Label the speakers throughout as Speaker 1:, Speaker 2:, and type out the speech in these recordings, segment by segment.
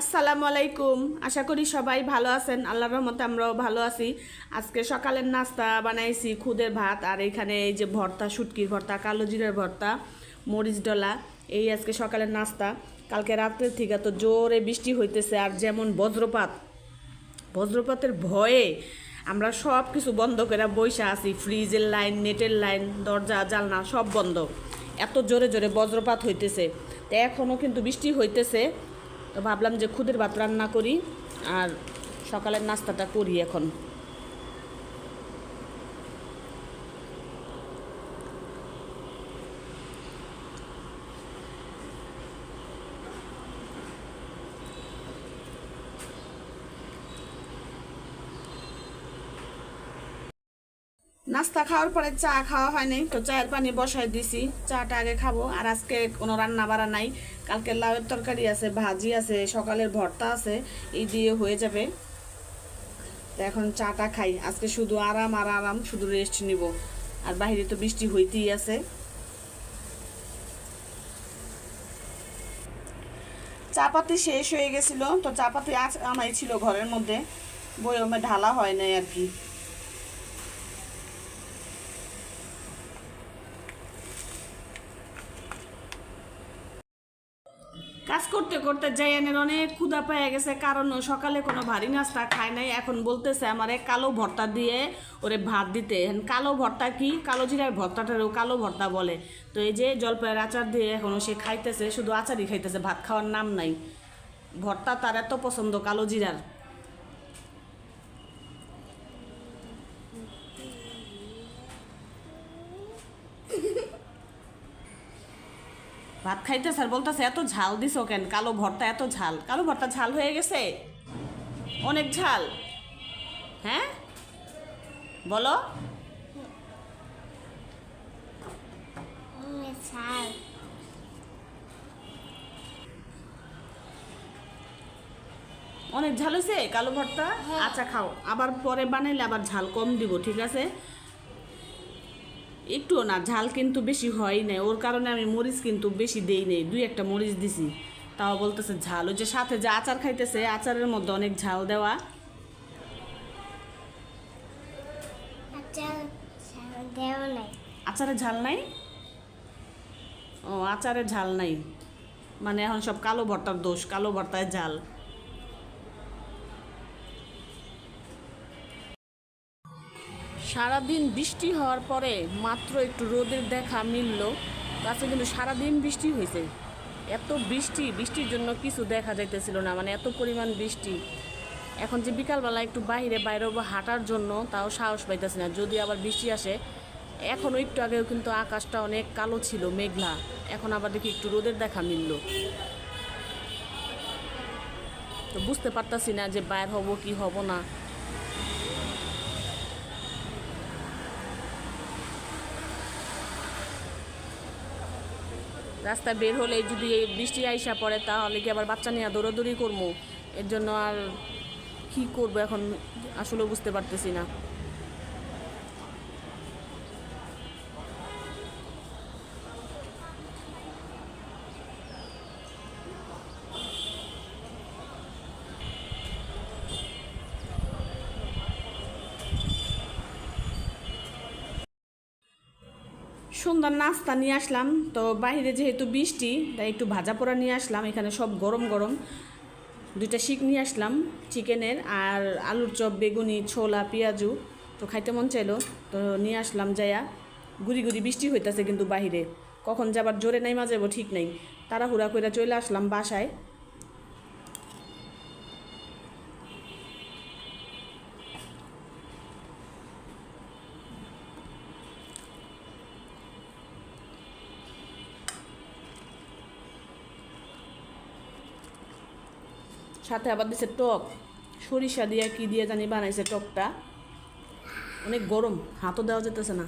Speaker 1: আসসালামু আলাইকুম। আশা করি সবাই ভালো আছেন। আল্লাহর রহমতে আমরাও ভালো আছি। আজকে সকালের নাস্তা বানাইছি খুদের ভাত আর এখানে এই যে ভর্তা, শুটকির ভর্তা, কালো জিরের ভর্তা, মরিচ ডলা, এই আজকে সকালের নাস্তা। কালকে রাত্রের থেকে তো জোরে বৃষ্টি হইতেছে আর যেমন বজ্রপাত, বজ্রপাতের ভয়ে আমরা সব কিছু বন্ধ করে বইসা আছি। ফ্রিজের লাইন, নেটের লাইন, দরজা জালনা সব বন্ধ। এত জোরে জোরে বজ্রপাত হইতেছে। তো এখনও কিন্তু বৃষ্টি হইতেছে। তো ভাবলাম যে খুদের ভাত রান্না করি আর সকালের নাস্তাটা করি এখন। নাস্তা খাওয়ার পরে চা খাওয়া হয় নাই, তো চায়ের পানি বসাই দিছি। চাটা আগে খাব, আর আজকে কোনো রান্না বাড়া নাই। কালকে লাউয়ের তরকারি আছে, ভাজি আছে, সকালের ভর্তা আছে, এই দিয়ে হয়ে যাবে। তো এখন চাটা খাই। আজকে শুধু আরাম আর আরাম, শুধু রেস্ট নিব। আর বাইরে তো বৃষ্টি হইতেই আছে। চাপাতি শেষ হয়ে গেছিল, তো চাপাতি আজ আমাই ছিল ঘরের মধ্যে। বইমে ঢালা হয় নাই আর কি। কাজ করতে করতে জায়ানের অনেক ক্ষুধা পেয়ে গেছে, কারণ সকালে কোনো ভারী নাস্তা খায় নাই। এখন বলতেছে আমারে কালো ভর্তা দিয়ে ওরে ভাত দিতে। কালো ভর্তা কি? কালো জিরার ভর্তাটারও কালো ভর্তা বলে। তো এই যে জলপাইয়ের আচার দিয়ে এখনও সে খাইতেছে, শুধু আচারই খাইতেছে, ভাত খাওয়ার নাম নাই। ভর্তা তার এত পছন্দ কালো জিরার। ভাত খাইতে স্যার বলতেছে এত ঝাল দিছো কেন? কালো ভর্তা এত ঝাল। কালো ভর্তা ঝাল হয়ে গেছে? অনেক ঝাল। হ্যাঁ? বলো। অনেক ঝাল হয়েছে কালো ভর্তা? আচ্ছা খাও। আবার পরে বানাইলে আবার ঝাল কম দিব ঠিক আছে? একটুও না ঝাল কিন্তু বেশি হয় নাই। ওর কারণে আমি মরিচ কিন্তু বেশি দেই নেই। দুই একটা মরিচ দিছি। তাও বলতেছে ঝাল। ওই যে সাথে যে আচার খাইতেছে আচারের মধ্যে অনেক ঝাল দেওয়া। আচারে ঝাল নাই? ও আচারে ঝাল নাই। মানে এখন সব কালো ভর্তার দোষ কালো ভর্তায় ঝাল। সারাদিন বৃষ্টি হওয়ার পরে মাত্র একটু রোদের দেখা মিলল। তাছাড়া কিন্তু সারাদিন বৃষ্টি হয়েছে। এত বৃষ্টি, বৃষ্টির জন্য কিছু দেখা যাইতেছিল না মানে এত পরিমাণ বৃষ্টি। এখন যে বিকালবেলা একটু বাইরে বাইরে হাঁটার জন্য, তাও সাহস পাইতেছি না। যদি আবার বৃষ্টি আসে এখনও একটু আগেও কিন্তু আকাশটা অনেক কালো ছিল, মেঘলা। এখন আবার দেখি একটু রোদের দেখা মিলল। তো বুঝতে পারতাছি না যে বাইর হব কি হব না। রাস্তায় বের হলে যদি এই বৃষ্টি আইসা পড়ে, তাহলে কি আবার বাচ্চা নিয়ে দৌড়াদৌড়ি করব? এর জন্য আর কি করব এখন? আসলে বুঝতে পারতেছি না। সুন্দর নাস্তা নিয়ে আসলাম। তো বাইরে যেহেতু বৃষ্টি, তাই একটু ভাজা পোড়া নিয়ে আসলাম। এখানে সব গরম গরম দুইটা শিক নিয়ে আসলাম চিকেনের আর আলুর চপ, বেগুনি, ছোলা, পেঁয়াজু। তো খাইতে মন চাইলো, তো নিয়ে আসলাম যাইয়া গুড়ি গুড়ি বৃষ্টি হইতাছে কিন্তু বাহিরে কখন যাবার জোরে নাই যাব ঠিক নেই। তাড়াহুড়া করে চলে আসলাম বাসায়। সাথে আবার দিছে টক। সরিষা দিয়ে কি দিয়ে জানি বানাইছে টকটা। অনেক গরম, হাতও দেওয়া যেতেছে না।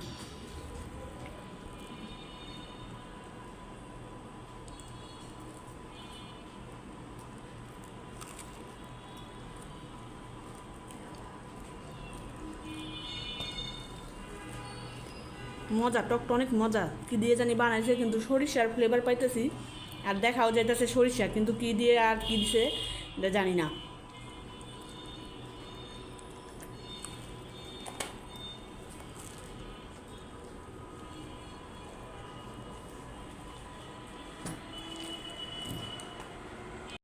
Speaker 1: মজা, টকটা অনেক মজা। কি দিয়ে জানি বানাইছে, কিন্তু সরিষার ফ্লেভার পাইতেছি। আর দেখাও যাইতেছে সরিষা, কিন্তু কি দিয়ে আর কি দিছে এটা জানি না